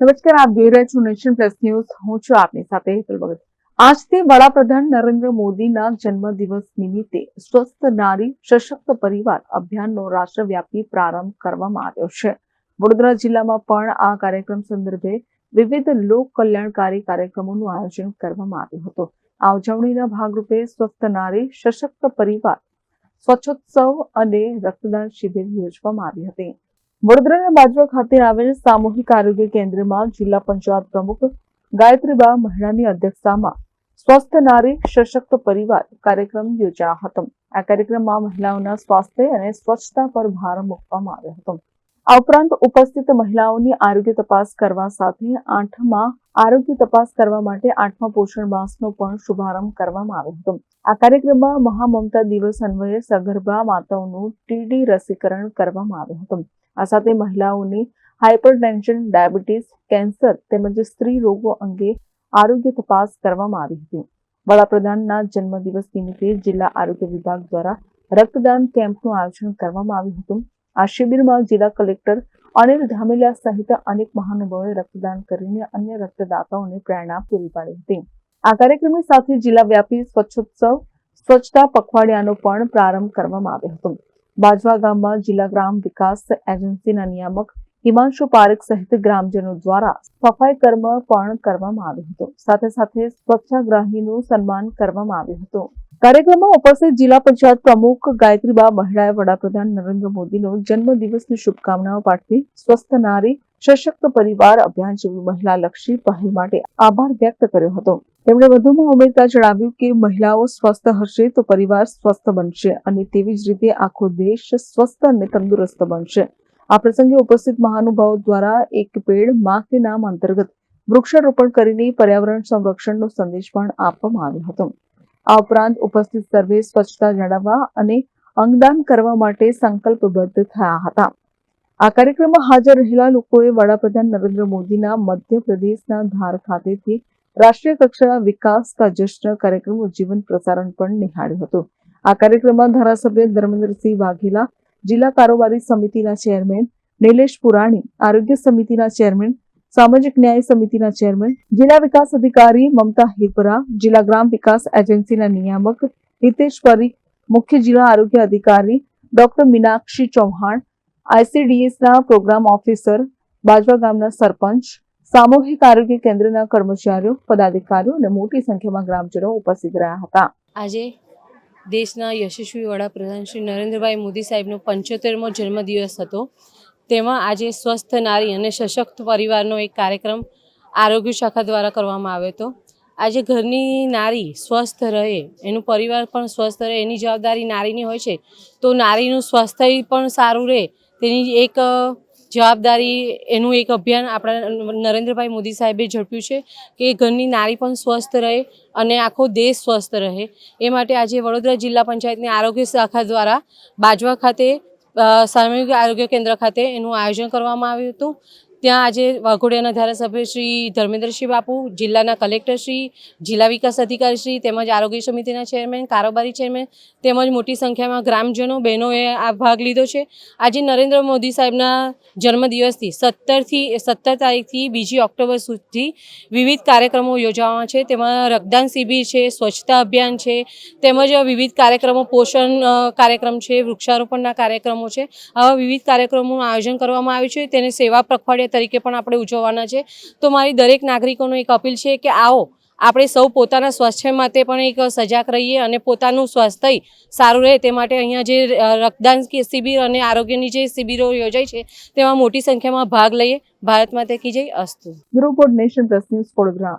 નમસ્કાર, આપ જોઈ રહ્યા છો નેશન પ્લસ ન્યૂઝ. હું છું આપની સાથે હેતલ ભગત. આજથી વડાપ્રધાન નરેન્દ્ર મોદીના જન્મદિવસ નિમિત્તે સ્વસ્થ નારી સશક્ત પરિવાર અભિયાનનો રાષ્ટ્રવ્યાપી પ્રારંભ કરવામાં આવ્યો છે. વડોદરા જિલ્લામાં પણ આ કાર્યક્રમ સંદર્ભે વિવિધ લોક કલ્યાણકારી કાર્યક્રમોનું આયોજન કરવામાં આવ્યું હતું. આ ઉજવણીના ભાગરૂપે સ્વસ્થ નારી સશક્ત પરિવાર સ્વચ્છોત્સવ અને રક્તદાન શિબિર યોજવામાં આવી હતી. વડોદરાના બાજવા ખાતે આવેલ સામૂહિક આરોગ્ય કેન્દ્રમાં જિલ્લા પંચાયત પ્રમુખ ગાયત્રીબા મહિલાની અધ્યક્ષતામાં સ્વસ્થ નારી સશક્ત પરિવાર કાર્યક્રમ યોજાયો હતો. આ કાર્યક્રમમાં મહિલાઓના સ્વાસ્થ્ય અને સ્વચ્છતા પર ભાર મૂકવામાં આવ્યો હતો. આ ઉપરાંત ઉપસ્થિત મહિલાઓની આરોગ્ય તપાસ કરવા સાથે આઠમા આરોગ્ય તપાસ કરવા માટે આઠમા પોષણ માસનો પણ શુભારંભ કરવામાં આવ્યો હતો. આ કાર્યક્રમમાં મહામમતા દિવસ અન્વયે સગર્ભા માતાઓનું ટીડી રસીકરણ કરવામાં આવ્યું હતું. આ સાથે મહિલાઓની હાઇપરટેન્શન ડાયાબિટીસ, કેન્સર તેમજ સ્ત્રી રોગો અંગે આરોગ્ય તપાસ કરવામાં આવી હતી. વડાપ્રધાનના જન્મદિવસ નિમિત્તે જિલ્લા આરોગ્ય વિભાગ દ્વારા રક્તદાન કેમ્પનું આયોજન કરવામાં આવ્યું હતું. આ શિબિરમાં જિલ્લા કલેક્ટર અનિલ ધામેલિયા સહિત અનેક મહાનુભાવોએ રક્તદાન કરીને અન્ય રક્તદાતાઓને પ્રેરણા પૂરી પાડી હતી. આ કાર્યક્રમની સાથે જિલ્લા વ્યાપી સ્વચ્છોત્સવ, સ્વચ્છતા પખવાડિયાનો પણ પ્રારંભ કરવામાં આવ્યો હતો. બાજવા ગામમાં જિલ્લા ગ્રામ વિકાસ એજન્સીના નિયામક હિમાંશુ પારેખ સહિત ગ્રામજનો દ્વારા સફાઈ કર્મ પણ કરવામાં આવ્યું હતું. સાથે સાથે સ્વચ્છાગ્રાહીનું સન્માન કરવામાં આવ્યું હતું. કાર્યક્રમમાં ઉપસ્થિત જિલ્લા પંચાયત પ્રમુખ ગાયત્રીબા મહિલાએ વડાપ્રધાન નરેન્દ્ર મોદીનો જન્મદિવસની શુભકામનાઓ પાઠવી સ્વસ્થ નારી સશક્ત પરિવાર અભિયાન જેવી મહિલા લક્ષી પહેલ માટે આભાર વ્યક્ત કર્યો હતો. તેમણે વધુમાં ઉમેરતા જણાવ્યું કે મહિલાઓ સ્વસ્થ હશે તો પરિવાર સ્વસ્થ બનશે અને તેવી જ રીતે આખો દેશ સ્વસ્થ અને તંદુરસ્ત બનશે. આ પ્રસંગે ઉપસ્થિત મહાનુભાવો દ્વારા એક પેડમાં કે નામ અંતર્ગત વૃક્ષારોપણ કરીને પર્યાવરણ સંરક્ષણનો સંદેશ પણ આપવામાં આવ્યો હતો. આ ઉપરાંત ઉપસ્થિત સર્વે સ્વચ્છતા જાળવવા અને અંગદાન કરવા માટે સંકલ્પબદ્ધ થયા હતા. આ કાર્યક્રમમાં હાજર રહેલા લોકોએ વડાપ્રધાન નરેન્દ્ર મોદીના મધ્યપ્રદેશના ધાર ખાતેથી રાષ્ટ્રીય કક્ષાના વિકાસ કા જશ્ન કાર્યક્રમનું જીવન પ્રસારણ પણ નિહાળ્યું હતું. આ કાર્યક્રમમાં ધારાસભ્ય ધર્મેન્દ્રસિંહ વાઘેલા, જિલ્લા કારોબારી સમિતિના ચેરમેન નિલેશ પુરાણી, આરોગ્ય સમિતિના ચેરમેન, સામાજિક ન્યાય સમિતિના ચેરમેન, જિલ્લા વિકાસ અધિકારી મમતા હિપરા જિલ્લા ગ્રામ વિકાસ એજન્સીના નિયામક હિતેશ પરી, મુખ્ય જિલ્લા આરોગ્ય અધિકારી ડોક્ટર મીનાક્ષી ચૌહાણ આઈસીડીએસના પ્રોગ્રામ ઓફિસર, બાજવા ગામના સરપંચ, સામૂહિક આરોગ્ય કેન્દ્રના કર્મચારીઓ, પદાધિકારીઓ અને મોટી સંખ્યામાં ગ્રામજનો ઉપસ્થિત રહ્યા હતા. આજે દેશના યશસ્વી વડાપ્રધાન શ્રી નરેન્દ્રભાઈ મોદી સાહેબનો પંચોતેરમો જન્મદિવસ હતો. તેમાં આજે સ્વસ્થ નારી અને સશક્ત પરિવારનો એક કાર્યક્રમ આરોગ્ય શાખા દ્વારા કરવામાં આવ્યો હતો. આજે ઘરની નારી સ્વસ્થ રહે, એનું પરિવાર પણ સ્વસ્થ રહે, એની જવાબદારી નારીની હોય છે, તો નારીનું સ્વાસ્થ્ય પણ સારું રહે તેની એક જવાબદારી, એનું એક અભિયાન આપણા નરેન્દ્રભાઈ મોદી સાહેબે ઝડપ્યું છે કે ઘરની નારી પણ સ્વસ્થ રહે અને આખો દેશ સ્વસ્થ રહે. એ માટે આજે વડોદરા જિલ્લા પંચાયતની આરોગ્ય શાખા દ્વારા બાજવા ખાતે સામૂહિક આરોગ્ય કેન્દ્ર ખાતે એનું આયોજન કરવામાં આવ્યું હતું. ત્યાં આજે વાઘોડિયાના ધારાસભ્ય શ્રી ધર્મેન્દ્રસિંહ બાપુ, જિલ્લાના કલેક્ટર શ્રી, જિલ્લા વિકાસ અધિકારી શ્રી તેમજ આરોગ્ય સમિતિના ચેરમેન, કારોબારી ચેરમેન તેમજ મોટી સંખ્યામાં ગ્રામજનો, બહેનોએ આ ભાગ લીધો છે. આજે નરેન્દ્ર મોદી સાહેબના જન્મદિવસથી સત્તરથી, સત્તર તારીખથી બીજી ઓક્ટોબર સુધી વિવિધ કાર્યક્રમો યોજાવાના છે. તેમાં રક્તદાન શિબિર છે, સ્વચ્છતા અભિયાન છે, તેમજ વિવિધ કાર્યક્રમો, પોષણ કાર્યક્રમ છે, વૃક્ષારોપણના કાર્યક્રમો છે. આવા વિવિધ કાર્યક્રમોનું આયોજન કરવામાં આવ્યું છે. તેને સેવા પખવાડિયા તરીકે પણ આપણે ઉજવવાના છે. તો મારી દરેક નાગરિકોનો એક અપીલ છે કે આવો, આપણે સૌ પોતાના સ્વાસ્થ્ય માટે પણ એક સજાગ રહીએ અને પોતાનું સ્વાસ્થ્ય સારું રહે. તે માટે અહીંયા જે રક્તદાન શિબિર અને આરોગ્યની જે શિબિરો યોજાય છે, તેમાં મોટી સંખ્યામાં ભાગ લઈએ. ભારત માટે કી જય, અસ્તુ. Report nation plus news, Vadodara.